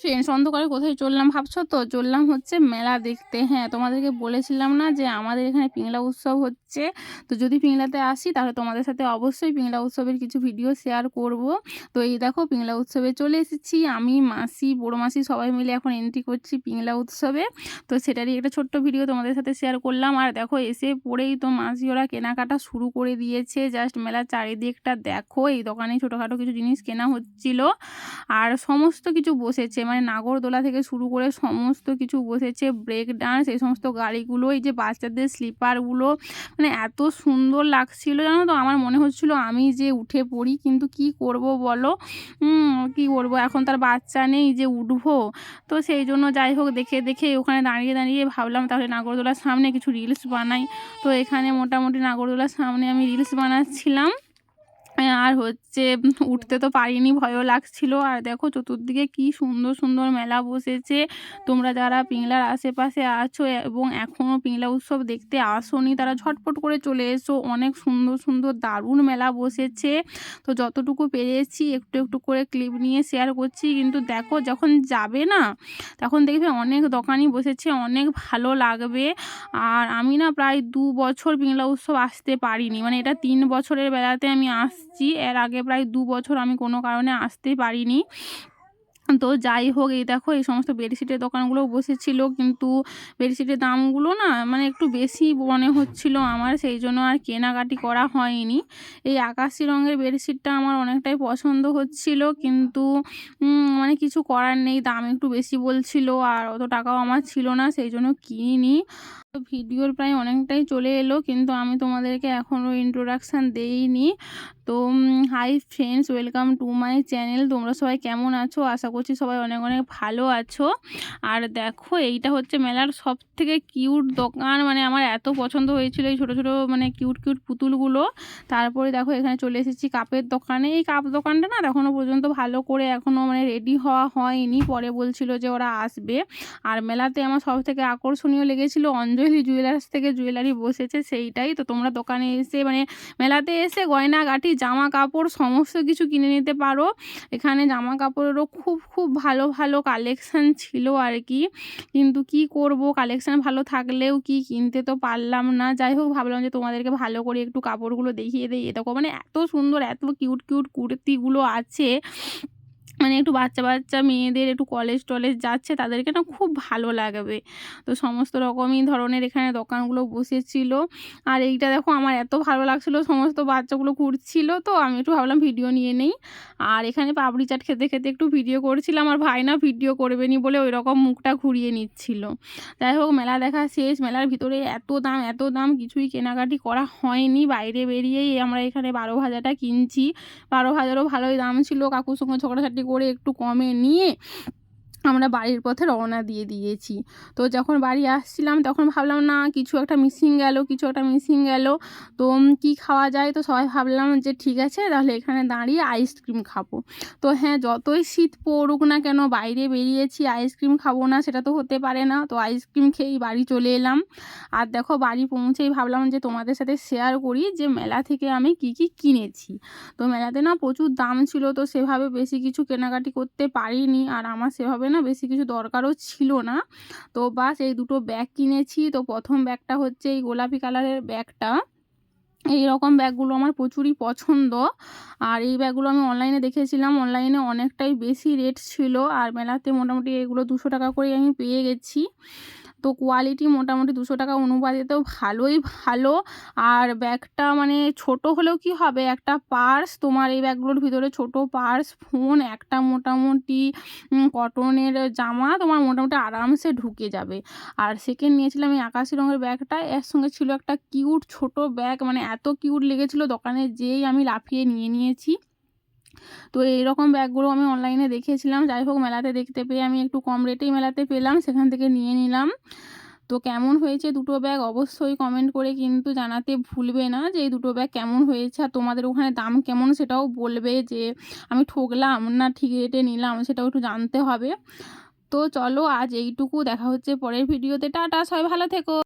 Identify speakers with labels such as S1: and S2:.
S1: Friends অন্ধকারে কোথায় চললাম ভাবছ তো? চললাম হচ্ছে মেলা দেখতে। হ্যাঁ তোমাদেরকে বলেছিলাম না যে আমাদের এখানে পিংলা উৎসব হচ্ছে। তো যদি পিংলাতে আসি, তাহলে তোমাদের সাথে অবশ্যই পিংলা উৎসবের কিছু ভিডিও শেয়ার করব। তো এই দেখো, পিংলা উৎসবে চলে এসেছি। আমি, মাসি, বড়ো মাসি সবাই মিলে এখন এন্ট্রি করছি পিংলা উৎসবে। তো সেটারই একটা ছোট্ট ভিডিও তোমাদের সাথে শেয়ার করলাম। আর দেখো, এসে পড়েই তো মাসি ওরা কেনাকাটা শুরু করে দিয়েছে। জাস্ট মেলার চারিদিকটা দেখো। এই দোকানে ছোটোখাটো কিছু জিনিস কেনা হচ্ছিল। আর সমস্ত কিছু বসেছে। মানে নাগরদোলা থেকে শুরু করে সমস্ত কিছু বসেছে ব্রেক ডান্স এই সমস্ত গাড়িগুলো, এই যে বাচ্চাদের স্লিপারগুলো মানে এত সুন্দর লাগছিল জানো তো? আমার মনে হচ্ছিল আমি যে উঠে পড়ি, কিন্তু কি করব বলো? কি করব? এখন তার বাচ্চা নেই যে উঠবো। তো সেই জন্য যাই হোক, দেখে দেখে ওখানে দাঁড়িয়ে দাঁড়িয়ে ভাবলাম তাহলে নাগরদোলার সামনে কিছু রিলস বানাই। তো এখানে মোটামুটি নাগরদোলার সামনে আমি রিলস বানাচ্ছিলাম। আর হচ্ছে উঠতে তো পারিনি, ভয়ও লাগছিল। আর দেখো চতুর্দিকে কি সুন্দর সুন্দর মেলা বসেছে। তোমরা যারা পিংলার আশেপাশে আছো এবং এখনও পিংলা উৎসব দেখতে আসোনি, তারা ঝটপট করে চলে এসো। অনেক সুন্দর সুন্দর, দারুণ মেলা বসেছে। তো যতটুকু পেরেছি, একটু একটু করে ক্লিপ নিয়ে শেয়ার করছি। কিন্তু দেখো, যখন যাবে না, তখন দেখবে অনেক দোকানই বসেছে, অনেক ভালো লাগবে। আর আমি না প্রায় দু বছর পিংলা উৎসব আসতে পারিনি। মানে এটা তিন বছরের বেলাতে আমি আস আসছি এর আগে প্রায় দু বছর আমি কোনো কারণে আসতে পারিনি। তো যাই হোক, এই দেখো, এই সমস্ত বেডশিটের দোকানগুলো বসেছিল। কিন্তু বেডশিটের দামগুলো না মানে একটু বেশি মনে হচ্ছিল আমার, সেই জন্য আর কেনাকাটি করা হয়নি। এই আকাশি রঙের বেডশিটটা আমার অনেকটাই পছন্দ হচ্ছিল। কিন্তু মানে কিছু করার নেই, দাম একটু বেশি বলছিল আর অত টাকাও আমার ছিল না, সেই জন্য কিনিনি ভিডিওর প্রায় অনেকটাই চলে এলো, কিন্তু আমি তোমাদেরকে এখনও ইন্ট্রোডাকশান দেইনি। তো hi friends welcome to my channel তোমরা সবাই কেমন আছো? আশা করছি সবাই অনেক অনেক ভালো আছো। আর দেখো, এইটা হচ্ছে মেলার সব থেকে কিউট দোকান। মানে আমার এত পছন্দ হয়েছিল এই ছোটো ছোটো মানে কিউট কিউট পুতুলগুলো। তারপরে দেখো, এখানে চলে এসেছি কাপের দোকানে। এই কাপ দোকানটা না এখনও পর্যন্ত ভালো করে এখনও মানে রেডি হওয়া হয়নি। পরে বলছিল যে ওরা আসবে। আর মেলাতে আমার সব থেকে আকর্ষণীয় লেগেছিলো লেগেছিল অঞ্জলি জুয়েলার্স থেকে জুয়েলারি বসেছে সেইটাই তো তোমরা দোকানে এসে মানে মেলাতে এসে গয়নাগাটি জামা কাপড় সমস্ত কিছু কিনে নিতে পারো। এখানে জামা কাপড়েরও খুব খুব ভালো ভালো কালেকশান ছিল আর কি কিন্তু কি করব? কালেকশান ভালো থাকলেও কি কিনতে তো পারলাম না। যাই হোক, ভাবলাম যে তোমাদেরকে ভালো করে একটু কাপড়গুলো দেখিয়ে দিই। এরকম মানে এত সুন্দর, এত কিউট কিউট কুর্তিগুলো আছে। মানে একটু বাচ্চা বাচ্চা মেয়েদের একটু কলেজ টলেজ যাচ্ছে, তাদেরকে না খুব ভালো লাগবে। তো সমস্ত রকমই ধরনের এখানে দোকানগুলো বসেছিল। আর এইটা দেখো আমার এত ভালো লাগছিল, সমস্ত বাচ্চাগুলো ঘুরছিল তো, আমি একটু ভাবলাম ভিডিও নিয়ে নেই। আর এখানে পাপড়ি চাট খেতে খেতে একটু ভিডিও করেছিলাম আর ভাই না ভিডিও করবে নি বলে ওই রকম মুখটা ঘুরিয়ে নিচ্ছিল। যাই হোক, মেলা দেখা শেষ, মেলার ভিতরে এত দাম এত দাম, কিছুই কেনাকাটি করা হয়নি। বাইরে বেরিয়েই আমরা এখানে বারো হাজারটা কিনছি। বারো হাজারও ভালোই দাম ছিল, কাকুর সঙ্গে ছোকরাছাটি করে একটু কমে নিয়ে আমরা বাড়ির পথে রওনা দিয়ে দিয়েছি। তো যখন বাড়ি আসছিলাম তখন ভাবলাম, না, কিছু একটা মিসিং গেল, কিছু একটা মিসিং গেল। তো কি খাওয়া যায়? তো সবাই ভাবলাম যে, ঠিক আছে, তাহলে এখানে দাঁড়িয়ে আইসক্রিম খাব। তো হ্যাঁ যতই শীত পড়ুক না কেন, বাইরে বেরিয়েছি আইসক্রিম খাব না, সেটা তো হতে পারে না। তো আইসক্রিম খেয়েই বাড়ি চলে এলাম। আর দেখো, বাড়ি পৌঁছেই ভাবলাম যে, তোমাদের সাথে শেয়ার করি যে, মেলা থেকে আমি কি কি কিনেছি। তো মেলাতে না প্রচুর দাম ছিল, তো সেভাবে বেশি কিছু কেনাকাটি করতে পারিনি। আর আমার সেভাবে না, বেশি কিছু দরকারও ছিল না। তো বাস এই দুটো ব্যাগ কিনেছি। তো প্রথম ব্যাগটা হচ্ছে এই গোলাপি কালারের ব্যাগটা এই রকম ব্যাগগুলো আমার প্রচুরই পছন্দ। আর এই ব্যাগগুলো আমি অনলাইনে দেখেছিলাম। অনলাইনে অনেকটাই বেশি রেট ছিল। আর মেলাতে মোটামুটি এগুলো দুশো টাকা করে আমি পেয়ে গেছি। তো কোয়ালিটি মোটামুটি দুশো টাকা অনুপাতে ভালোই ভালো। আর ব্যাগটা মানে ছোট হলেও কি হবে? একটা পার্স তোমার এই ব্যাগগুলোর ভিতরে ছোট পার্স ফোন একটা মোটামুটি কটনের জামা তোমার মোটামুটি আরামসে ঢুকে যাবে। আর সেকেন্ড নিয়েছিলাম এই আকাশি রঙের ব্যাগটা এর সঙ্গে ছিল একটা কিউট ছোট ব্যাগ মানে এত কিউট লেগেছিলো দোকানে যেই আমি লাফিয়ে নিয়ে নিয়েছি। তো এইরকম ব্যাগগুলো আমি অনলাইনে দেখেছিলাম। যাই হোক, মেলাতে দেখতে পেয়ে আমি একটু কম রেটেই মেলাতে পেলাম, সেখান থেকে নিয়ে নিলাম। তো কেমন হয়েছে দুটো ব্যাগ অবশ্যই কমেন্ট করে কিন্তু জানাতে ভুলবে না যে এই দুটো ব্যাগ কেমন হয়েছে আর তোমাদের ওখানে দাম কেমন সেটাও বলবে যে আমি ঠকলাম না ঠিক রেটে নিলাম, সেটাও একটু জানতে হবে। তো চলো আজ এইটুকু, দেখা হচ্ছে পরের ভিডিওতে টাটা, সবাই ভালো থেকো।